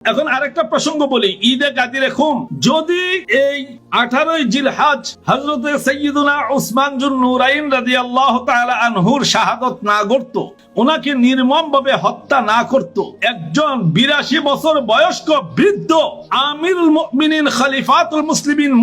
এখন আরেকটা প্রসঙ্গ বলি ঈদে গাদির খুম। যদি এই আঠারোই জিলহাজ হজরতে সৈয়দুনা উসমান জুন নুরাইন রাজি আল্লাহ আনহুর শাহাদত না করত ওনাকে নির্মম ভাবে হত্যা না করত। একজন বিরাশি বছর বয়স্ক বৃদ্ধ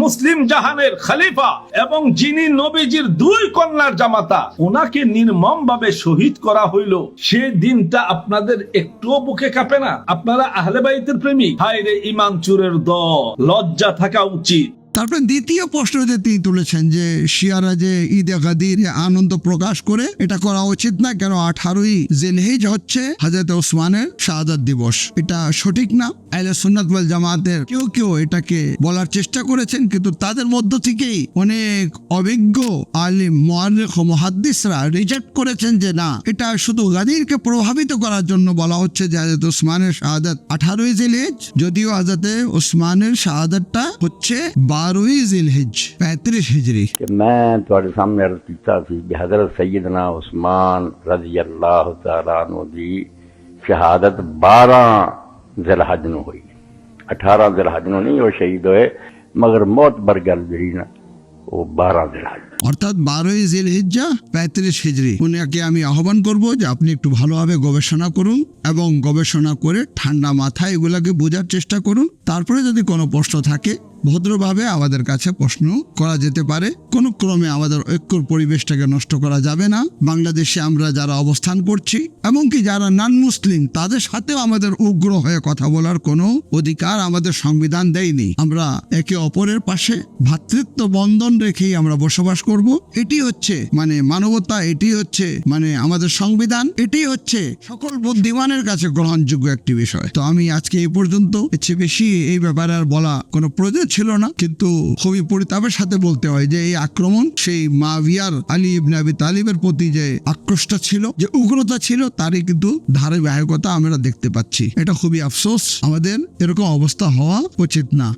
মুসলিম জাহানের খলিফা এবং যিনি নবীজির দুই কন্যার জামাতা, ওনাকে নির্মম ভাবে শহীদ করা হইল। সে দিনটা আপনাদের একটুও বুকে কাঁপে না? আপনারা আহলে বাইতের প্রেমিক? হায় ইমান চুরের দল, লজ্জা থাকা উচিত। তারপরে দ্বিতীয় প্রশ্ন যে তিনি তুলেছেন যে শিয়ারা যে ঈদে গাদির আনন্দ প্রকাশ করে এটা করা উচিত না, কেন আঠারোই জেলহেজ হচ্ছে হাজরত ওসমানের শাহাদাত দিবস। এটা সঠিক না? আইলে সুন্নাত জামাতের কেউ কেউ এটাকে বলার চেষ্টা করেছেন, কিন্তু তাদের মধ্য থেকেই অনেক অভিজ্ঞ আলিম মোয়ারেখ মহাদ্দিসরা রিজেক্ট করেছেন যে না, এটা শুধু গাদিরকে প্রভাবিত করার জন্য বলা হচ্ছে যে হাজরত ওসমানের শাহাদাত আঠারোই জিলহেজ, যদিও হাজরতে ওসমানের শাহাদাতটা হচ্ছে বারোই জিলহেজ পঁয়ত্রিশ হিজরি ਕਿ ਮੈਂ ਤੁਹਾਡੇ ਸਾਹਮਣੇ ਅਰਜ਼ ਕੀਤਾ ਸੀ ਕਿ ਹਜ਼ਰਤ ਸੈਯਦਨਾ ਉਸਮਾਨ ਰਜ਼ੀ ਅੱਲਾਹ ਤਾਲਾ ਨੂੰ ਦੀ ਸ਼ਹਾਦਤ 12 ਜ਼ਿਲਹਜ ਨੂੰ ਹੋਈ 18 ਜ਼ਿਲਹਜ ਨੂੰ ਨਹੀਂ ਉਹ ਸ਼ਹੀਦ ਹੋਏ ਮਗਰ ਮੌਤ ਬਰਗਲ ਜਿਹੜੀ ਨਾ ਉਹ 12 ਜ਼ਿਲਹਜ অর্থাৎ বারোই জিল হিজ্জা পঁয়ত্রিশ হিজড়ি উনাকে আমি আহ্বান করব যে আপনি একটু ভালোভাবে গবেষণা করুন এবং গবেষণা করে ঠান্ডা মাথায় এগুলাকে বোঝার চেষ্টা করুন তারপরে যদি কোনো প্রশ্ন থাকে ভদ্রভাবে আমাদের কাছে প্রশ্ন করা যেতে পারে। কোনো ক্রমে আমাদের ঐক্যর পরিবেশটাকে নষ্ট করা যাবে না। বাংলাদেশে আমরা যারা অবস্থান করছি, এমনকি যারা নন মুসলিম তাদের সাথেও আমাদের উগ্র হয়ে কথা বলার কোনো অধিকার আমাদের সংবিধান দেয়নি। আমরা একে অপরের পাশে ভ্রাতৃত্ব বন্ধন রেখেই আমরা বসবাস করব। এটি হচ্ছে মানে মানবতা, এটি হচ্ছে মানে আমাদের সংবিধান, এটি হচ্ছে সকল বুদ্ধিমানের কাছে গ্রহণযোগ্য একটি বিষয়। তো আমি আজকে এই পর্যন্ত, এর বেশি এই ব্যাপারে আর বলা কোনো প্রয়োজন ছিল না, কিন্তু খুবই পরিতাপের সাথে বলতে হয় যে এই আক্রমণ সেই মাভিয়ার আলী ইবনে আবি তালিবের প্রতি যে আক্রোশটা ছিল, যে উগ্রতা ছিল, তারই কিন্তু ধারাবাহিকতা আমরা দেখতে পাচ্ছি। এটা খুবই আফসোস, আমাদের এরকম অবস্থা হওয়া উচিত না।